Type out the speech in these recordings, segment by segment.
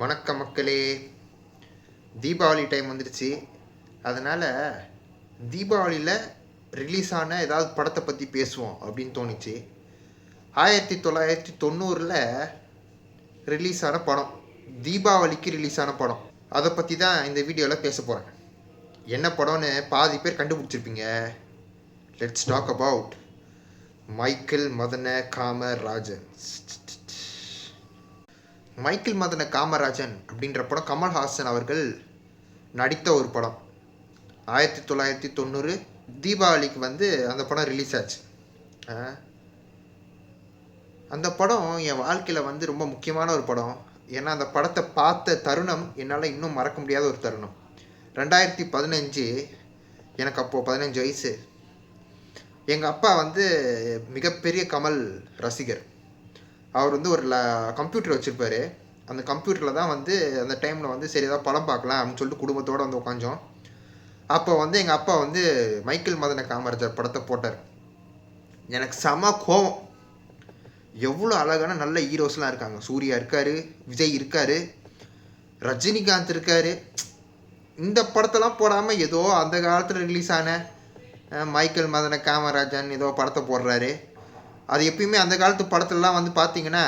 வணக்கம் மக்களே. தீபாவளி டைம் வந்துடுச்சு. அதனால் தீபாவளியில் ரிலீஸ் ஆன ஏதாவது படத்தை பற்றி பேசுவோம் அப்படின்னு தோணுச்சு. ஆயிரத்தி தொள்ளாயிரத்தி தொண்ணூறில் ரிலீஸ் ஆன படம் தீபாவளிக்கு ரிலீஸ் ஆன படம். அதை பற்றி தான் இந்த வீடியோவில் பேச போகிறேன் என்ன படம்னு பாதி பேர் கண்டுபிடிச்சிருப்பீங்க. Let's talk about Michael Madana Kamarajan Michael Madana Kamarajan அப்படின்ற படம் கமல்ஹாசன் அவர்கள் நடித்த ஒரு படம். ஆயிரத்தி தொள்ளாயிரத்தி தொண்ணூறு தீபாவளிக்கு வந்து அந்த படம் ரிலீஸ் ஆச்சு. அந்த படம் என் வாழ்க்கையில் வந்து ரொம்ப முக்கியமான ஒரு படம். ஏன்னா அந்த படத்தை பார்த்த தருணம் என்னால் இன்னும் மறக்க முடியாத ஒரு தருணம். ரெண்டாயிரத்தி பதினஞ்சு எனக்கு அப்போது பதினஞ்சு வயசு. எங்கள் அப்பா வந்து மிகப்பெரிய கமல் ரசிகர். அவர் வந்து ஒரு ல கம்ப்யூட்டர் வச்சுருப்பார். அந்த கம்ப்யூட்டரில் தான் வந்து அந்த டைமில் வந்து சரி ஏதாவது படம் பார்க்கலாம் அப்படின்னு சொல்லிட்டு குடும்பத்தோடு வந்து உட்காந்தோம் அப்போ வந்து எங்கள் அப்பா வந்து மைக்கேல் மதன காமராஜர் படத்தை போட்டார். எனக்கு செம கோவம். எவ்வளோ அழகான நல்ல ஹீரோஸ்லாம் இருக்காங்க. சூர்யா இருக்கார் விஜய் இருக்கார் ரஜினிகாந்த் இருக்கார். இந்த படத்தெல்லாம் போடாமல் ஏதோ அந்த காலத்தில் ரிலீஸ் ஆன மைக்கேல் மதன காமராஜன் ஏதோ படத்தை போடுறாரு. அது எப்பயுமே அந்த காலத்து படத்துலலாம் வந்து பார்த்தீங்கன்னா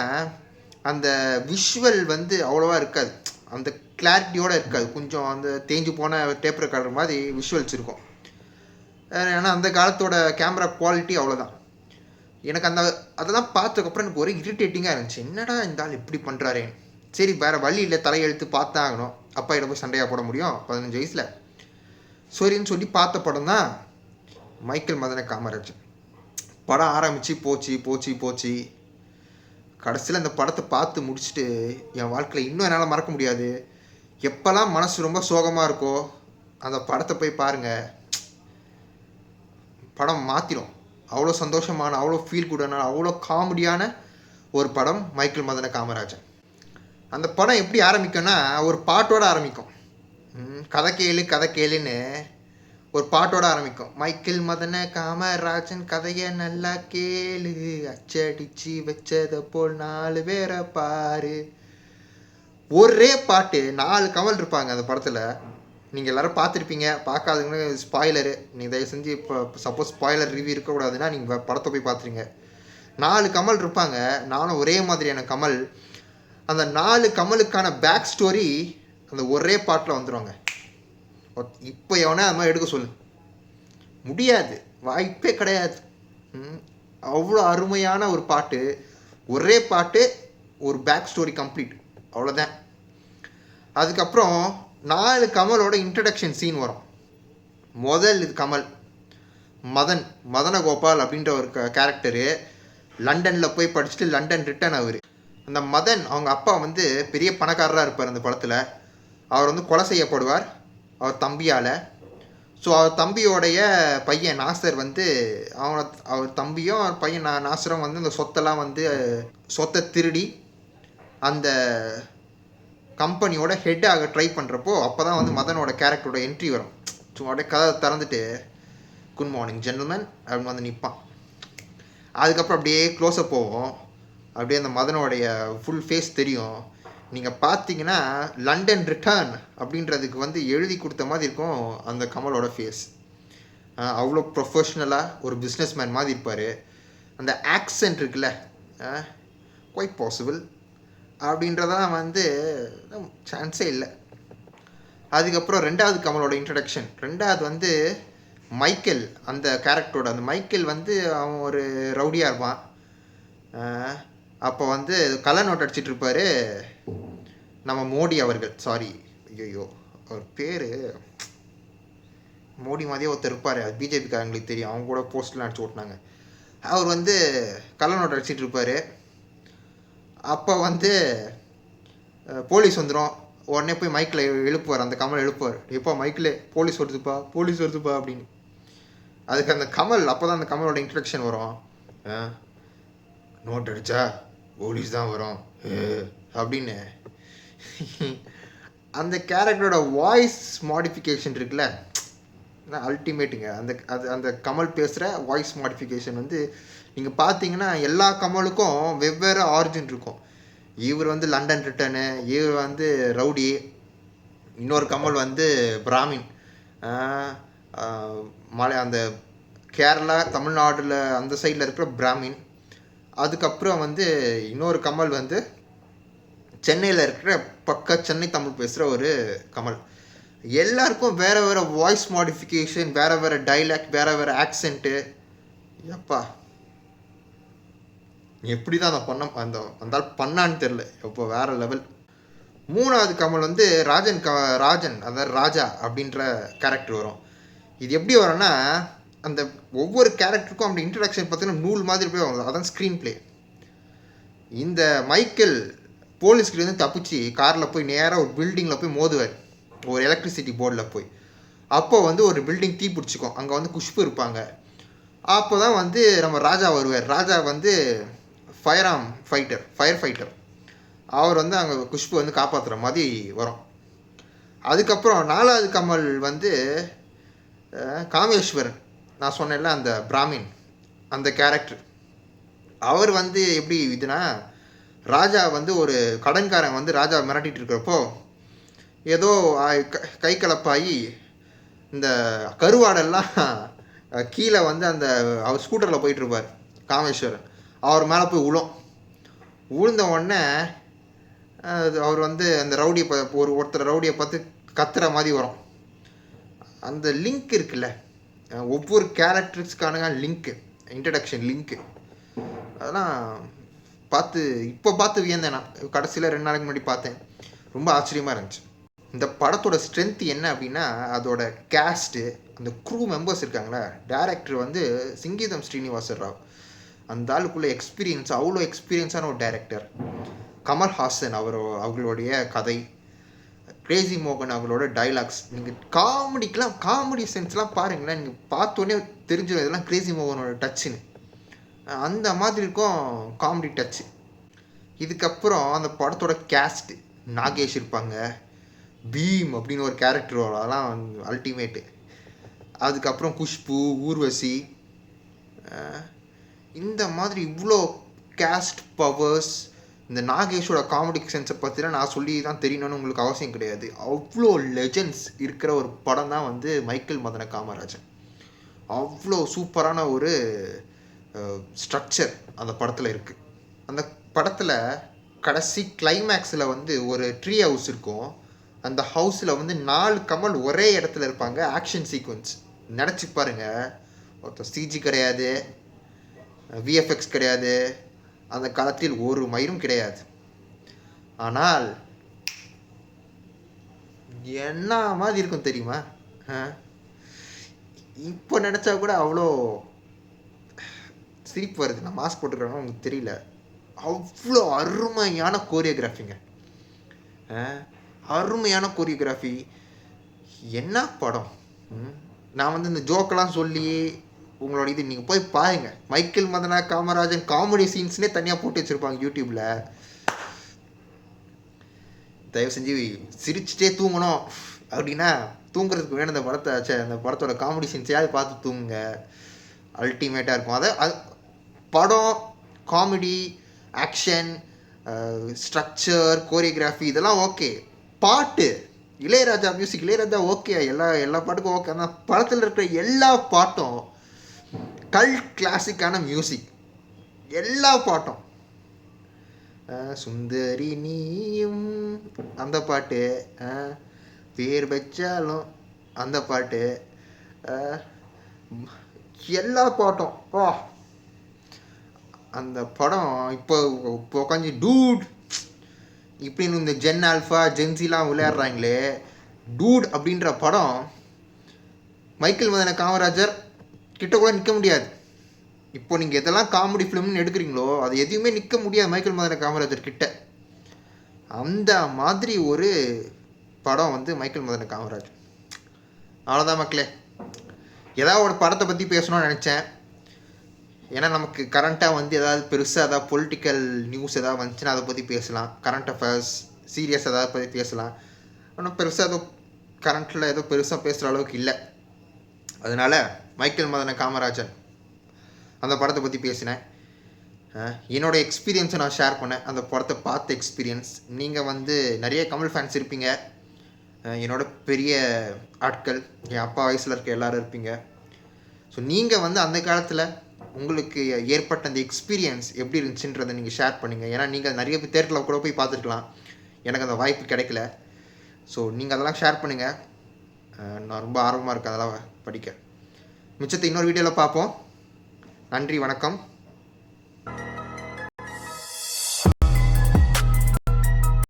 அந்த விஷுவல் வந்து அவ்வளோவா இருக்காது. அந்த கிளாரிட்டியோடு இருக்காது. கொஞ்சம் அந்த தேஞ்சு போன டேப் ரெக்கார்டர் மாதிரி விஷுவல்ஸ் இருக்கும். ஏன்னா அந்த காலத்தோட கேமரா குவாலிட்டி அவ்வளோதான் எனக்கு அந்த அதெல்லாம் பார்த்ததுக்கப்புறம் எனக்கு ஒரே இரிட்டேட்டிங்காக இருந்துச்சு. என்னடா இந்த ஆள் இப்படி பண்ணுறாரே சரி வேறு வழி இல்லை. தலையெழுத்து பார்த்தா ஆகணும். அப்பா கிட்ட போய் சண்டையாக போட முடியும் பதினஞ்சு வயசில். சரின்னு சொல்லி பார்த்த படம் தான் மைக்கேல் மதன காமராஜன் படம் ஆரம்பித்து போச்சு போச்சு போச்சு. கடைசியில் அந்த படத்தை பார்த்து முடிச்சுட்டு என் வாழ்க்கையில் இன்னும் என்னால் மறக்க முடியாது. எப்போல்லாம் மனசு ரொம்ப சோகமாக இருக்கோ அந்த படத்தை போய் பாருங்கள் படம் மாற்றிடும் அவ்வளோ சந்தோஷமான அவ்வளோ ஃபீல் குடான அவ்வளோ காமெடியான ஒரு படம் மைக்கேல் மதன காமராஜன் அந்த படம் எப்படி ஆரம்பிக்கும்னா ஒரு பாட்டோட ஆரம்பிக்கும். ம், கதை கேளு கதை கேளுன்னு ஒரு பாட்டோட ஆரம்பிக்கும். மைக்கேல் மதன காமராஜன் கதையை நல்லா கேளு. அச்சடிச்சு வச்சதை போல் நாலு பேரை பாரு. ஒரே பாட்டு நாலு கமல் இருப்பாங்க அந்த படத்தில். நீங்கள் எல்லாரும் பார்த்துருப்பீங்க. பார்க்காதுங்க ஸ்பாய்லரு நீங்கள் தயவு செஞ்சு இப்போ சப்போஸ் ஸ்பாய்லர் ரிவ்யூ இருக்கக்கூடாதுன்னா நீங்கள் படத்தை போய் பார்த்துருங்க. நாலு கமல் இருப்பாங்க. நானும் ஒரே மாதிரியான கமல். அந்த நாலு கமலுக்கான பேக் ஸ்டோரி அந்த ஒரே பாட்டில் வந்துடுவாங்க இப்போ எவனே அது மாதிரி எடுக்க சொல்லு. முடியாது. வாய்ப்பே கிடையாது. ம், அவ்வளோ அருமையான ஒரு பாட்டு. ஒரே பாட்டு ஒரு பேக் ஸ்டோரி கம்ப்ளீட் அவ்வளோதான் அதுக்கப்புறம் நாலு கமலோட இன்ட்ரடக்ஷன் சீன் வரும். முதல் இது கமல். மதன் மதனகோபால் அப்படின்ற ஒரு கேரக்டரு லண்டனில் போய் படிச்சுட்டு லண்டன் ரிட்டர்ன் அவர் அந்த மதன் அவங்க அப்பா வந்து பெரிய பணக்காரராக இருப்பார் அந்த படத்தில் அவர் வந்து கொலை செய்யப்படுவார். அவர் தம்பியால். ஸோ அவர் தம்பியோடைய பையன் நாசர் வந்து அவனை அவர் தம்பியும் அவர் பையன் நா நாசரும் வந்து அந்த சொத்தெல்லாம் வந்து சொத்தை திருடி அந்த கம்பெனியோட ஹெட்டாக ட்ரை பண்ணுறப்போ அப்போ தான் வந்து மதனோட கேரக்டரோட என்ட்ரி வரும். ஸோ அப்படியே கதை திறந்துட்டு குட் மார்னிங் ஜென்டல்மேன் அப்படின்னு வந்து நிற்பான் அதுக்கப்புறம் அப்படியே க்ளோஸப் போவோம் அப்படியே அந்த மதனோடைய ஃபுல் ஃபேஸ் தெரியும். நீங்கள் பார்த்தீங்கன்னா லண்டன் ரிட்டர்ன் அப்படின்றதுக்கு வந்து எழுதி கொடுத்த மாதிரி இருக்கும் அந்த கமலோட ஃபேஸ் அவ்வளோ ப்ரொஃபஷ்னலாக ஒரு பிஸ்னஸ் மேன் மாதிரி இருப்பார். அந்த ஆக்சென்ட் இருக்குல்ல குவைட் பாசிபிள் அப்படின்றதான் வந்து சான்ஸே இல்லை. அதுக்கப்புறம் ரெண்டாவது கமலோட இன்ட்ரடக்ஷன் ரெண்டாவது வந்து மைக்கேல் அந்த கேரக்டரோட அந்த மைக்கேல் வந்து அவன் ஒரு ரவுடியாக இருப்பான். அப்போ வந்து கலர் நோட் அடிச்சிட்ருப்பாரு நம்ம மோடி அவர்கள் சாரி ஐயோ அவர் பேர் மோடி மாதிரியே ஒருத்தர் இருப்பார். அது பிஜேபிக்காரங்களுக்கு தெரியும். அவங்க கூட போஸ்ட்லாம் அடிச்சு ஓட்டினாங்க. அவர் வந்து கள்ள நோட் அடிச்சிட்டு இருப்பார். அப்போ வந்து போலீஸ் வந்துடும் உடனே போய் மைக்கில் எழுப்புவார். அந்த கமல் எழுப்புவார். எப்போ மைக்கில் போலீஸ் வருதுப்பா போலீஸ் வருதுப்பா அப்படின்னு. அதுக்கு அந்த கமல் அப்போ தான் அந்த கமலோட இன்ட்ரடக்ஷன் வரும். நோட் அடித்தா போலீஸ் தான் வரும். அப்படின்னு. அந்த கேரக்டரோட வாய்ஸ் மாடிஃபிகேஷன் இருக்குல்ல? அல்டிமேட்டுங்க அந்த அது அந்த கமல் பேசுகிற வாய்ஸ் மாடிஃபிகேஷன் வந்து நீங்கள் பார்த்தீங்கன்னா எல்லா கமலுக்கும் வெவ்வேறு ஆரிஜின் இருக்கும். இவர் வந்து லண்டன் ரிட்டனு இவர் வந்து ரவுடி இன்னொரு கமல் வந்து பிராமின். மலை அந்த கேரளா தமிழ்நாடுல அந்த சைடில் இருக்கிற பிராமின். அதுக்கப்புறம் வந்து இன்னொரு கமல் வந்து சென்னையில் இருக்கிற பக்கா சென்னை தமிழ் பேசுகிற ஒரு கமல். எல்லாருக்கும் வேறு வேறு வாய்ஸ் மாடிஃபிகேஷன் வேறு வேறு டைலாக் வேறு வேறு ஆக்சென்ட்டு எப்பா? எப்படி தான் அந்த பண்ண அந்த வந்தால் பண்ணான்னு தெரில இப்போ வேறு லெவல் மூணாவது கமல் வந்து ராஜன் க ராஜன் அதாவது ராஜா அப்படின்ற கேரக்டர் வரும். இது எப்படி வரும்னா அந்த ஒவ்வொரு கேரக்டருக்கும் அப்படி இன்ட்ரடக்ஷன் பார்த்தீங்கன்னா நூல் மாதிரி போய் வரும். அதான் ஸ்க்ரீன் ப்ளே இந்த மைக்கேல் போலீஸ்கிட்டேருந்து தப்பிச்சு காரில் போய் நேராக ஒரு பில்டிங்கில் போய் மோதுவார். ஒரு எலக்ட்ரிசிட்டி போர்டில் போய். அப்போ வந்து ஒரு பில்டிங் தீ பிடிச்சிக்கும். அங்கே வந்து குஷ்பு இருப்பாங்க. அப்போ தான் வந்து நம்ம ராஜா வருவார். ராஜா வந்து ஃபயர் ஆம் ஃபைட்டர் ஃபயர் ஃபைட்டர் அவர் வந்து அங்கே குஷ்பு வந்து காப்பாற்றுற மாதிரி வரும். அதுக்கப்புறம் நாலாவது கமல் வந்து காமேஸ்வரன். நான் சொன்னேன்ல அந்த பிராமின் அந்த கேரக்டர் அவர் வந்து எப்படி இதுனா ராஜா வந்து ஒரு கடன்காரன் வந்து ராஜா மிரட்டிகிட்டு இருக்கிறப்போ ஏதோ க- கை கலப்பாகி இந்த கருவாடெல்லாம் கீழே வந்து அந்த அவர் ஸ்கூட்டரில் போயிட்டு இருப்பார் காமேஸ்வரன் அவர் மேலே போய் உளும் உளுந்த உடனே அது அவர் வந்து அந்த ரவுடியை ப ஒரு ஒருத்தர் ரவுடியை பார்த்து கத்துற மாதிரி வரும். அந்த லிங்க் இருக்குல்ல ஒவ்வொரு கேரக்டர்ஸ்க்கான லிங்க்கு இன்ட்ரடக்ஷன் லிங்க்கு அதெல்லாம் பார்த்து இப்போ பார்த்து வியந்தேன் நான். கடைசியில் ரெண்டு நாளைக்கு முன்னாடி பார்த்தேன். ரொம்ப ஆச்சரியமாக இருந்துச்சு. இந்த படத்தோட ஸ்ட்ரென்த் என்ன அப்படின்னா அதோட கேஸ்ட்டு அந்த க்ரூ மெம்பர்ஸ் இருக்காங்களே? டேரக்டர் வந்து சிங்கீதம் ஸ்ரீனிவாசர் ராவ். அந்த ஆளுக்குள்ள எக்ஸ்பீரியன்ஸ் அவ்வளோ எக்ஸ்பீரியன்ஸான ஒரு டேரக்டர் கமல்ஹாசன் அவர் அவங்களுடைய கதை. கிரேசி மோகன் அவங்களோட டைலாக்ஸ் நீங்கள் காமெடிக்கெலாம் காமெடி சென்ஸ்லாம் பாருங்களேன். நீங்கள் பார்த்தோன்னே தெரிஞ்சிடும் இதெல்லாம் கிரேசி மோகனோட டச்சுன்னு அந்த மாதிரி இருக்கும் காமெடி டச்சு இதுக்கப்புறம் அந்த படத்தோட கேஸ்ட் நாகேஷ் இருப்பாங்க. பீம் அப்படின்னு ஒரு கேரக்டர் வரும். அதெல்லாம் அல்டிமேட்டு அதுக்கப்புறம் குஷ்பு ஊர்வசி. இந்த மாதிரி இவ்வளோ கேஸ்ட் பவர்ஸ் இந்த நாகேஷோட காமெடி சென்ஸை பற்றிலாம் நான் சொல்லி தான் தெரியணும்னு உங்களுக்கு அவசியம் கிடையாது. அவ்வளோ லெஜெண்ட்ஸ் இருக்கிற ஒரு படம் தான் வந்து மைக்கேல் மதன காமராஜன். அவ்வளோ சூப்பரான ஒரு ஸ்ட்ரக்சர் அந்த படத்தில் இருக்குது அந்த படத்தில் கடைசி கிளைமேக்ஸில் வந்து ஒரு ட்ரீ ஹவுஸ் இருக்கும். அந்த ஹவுஸில் வந்து நாலு கமல் ஒரே இடத்துல இருப்பாங்க. ஆக்ஷன் சீக்வன்ஸ் நினச்சி பாருங்க. ஒருத்தர் சிஜி கிடையாது. விஎஃப்எக்ஸ் கிடையாது. அந்த காலத்தில் ஒரு மயிரும் கிடையாது. ஆனால் என்ன மாதிரி இருக்கும் தெரியுமா? இப்போ நினச்சா கூட அவ்வளோ சிரிப்பு வருது. நான் மாஸ்க் போட்டுக்கிறேன்னா உங்களுக்கு தெரியல. அவ்வளோ அருமையான கோரியோகிராஃபிங்க அருமையான கோரியோகிராஃபி என்ன படம்? ம்? நான் வந்து இந்த ஜோக்கெல்லாம் சொல்லி உங்களோட இது நீங்கள் போய் பாருங்க. மைக்கேல் மதனா காமராஜன் காமெடி சீன்ஸ்னே தனியாக போட்டு வச்சுருப்பாங்க யூடியூப்பில் தயவு செஞ்சு சிரிச்சுட்டே தூங்கணும். அப்படின்னா தூங்குறதுக்கு வேணும் அந்த படத்தை அந்த படத்தோட காமெடி சீன்ஸையாவது பார்த்து தூங்குங்க. அல்டிமேட்டாக இருக்கும். அதை அது படம் காமெடி ஆக்ஷன் ஸ்ட்ரக்சர் கோரியோகிராஃபி இதெல்லாம் ஓகே பாட்டு இளையராஜா மியூசிக் இளையராஜா ஓகே எல்லா எல்லா பாட்டுக்கும் ஓகே ஆனால் படத்தில் இருக்கிற எல்லா பாட்டும் கல் கிளாசிக்கான மியூசிக் எல்லா பாட்டும். சுந்தரி நீயும் அந்த பாட்டு. பேர் வச்சாலும் அந்த பாட்டு. எல்லா பாட்டும். ஓ அந்த படம் இப்போ இப்போ உட்காந்து டூட்! இப்படின்னு இந்த ஜென் ஆல்ஃபா ஜென்சிலாம் விளையாடுறாங்களே. டூட்! அப்படின்ற படம் மைக்கேல் மதன காமராஜர் கிட்ட கூட நிற்க முடியாது. இப்போ நீங்கள் எதெல்லாம் காமெடி ஃபிலிம்னு எடுக்கிறீங்களோ அது எதையுமே நிற்க முடியாது மைக்கேல் மதன காமராஜர் கிட்ட. அந்த மாதிரி ஒரு படம் வந்து மைக்கேல் மதன காமராஜ் அவ்வளோதான் மக்களே. ஏதாவது ஒரு படத்தை பற்றி பேசணும்னு நினச்சேன். ஏன்னா நமக்கு கரண்ட்டாக வந்து ஏதாவது பெருசாக ஏதாவது பொலிட்டிக்கல் நியூஸ் ஏதாவது வந்துச்சுன்னா அதை பற்றி பேசலாம். கரண்ட் அஃபேர்ஸ் சீரியஸ் ஏதாவது பற்றி பேசலாம். ஆனால் பெருசாக ஏதோ கரண்ட்டில் ஏதோ பெருசாக பேசுகிற அளவுக்கு இல்லை. அதனால மைக்கேல் மதன காமராஜன் அந்த படத்தை பற்றி பேசினேன். என்னோடய என்னோட எக்ஸ்பீரியன்ஸை நான் ஷேர் பண்ணேன். அந்த படத்தை பார்த்த எக்ஸ்பீரியன்ஸ் நீங்கள் வந்து நிறைய கமல் ஃபேன்ஸ் இருப்பீங்க. என்னோட பெரிய ஆட்கள் என் அப்பா வயசில் இருக்க எல்லாரும் இருப்பீங்க. ஸோ நீங்கள் வந்து அந்த காலத்தில் உங்களுக்கு ஏற்பட்ட அந்த எக்ஸ்பீரியன்ஸ் எப்படி இருந்துச்சுன்றதை நீங்கள் ஷேர் பண்ணுங்கள் ஏன்னா நீங்கள் நிறைய பேர் தேட்டரில் கூட போய் பார்த்துருக்கலாம். எனக்கு அந்த வாய்ப்பு கிடைக்கல. ஸோ நீங்கள் அதெல்லாம் ஷேர் பண்ணுங்கள் நான் ரொம்ப ஆர்வமாக இருக்கேன் அதெல்லாம் படிக்க. மிச்சத்தை இன்னொரு வீடியோவில் பார்ப்போம். நன்றி வணக்கம்.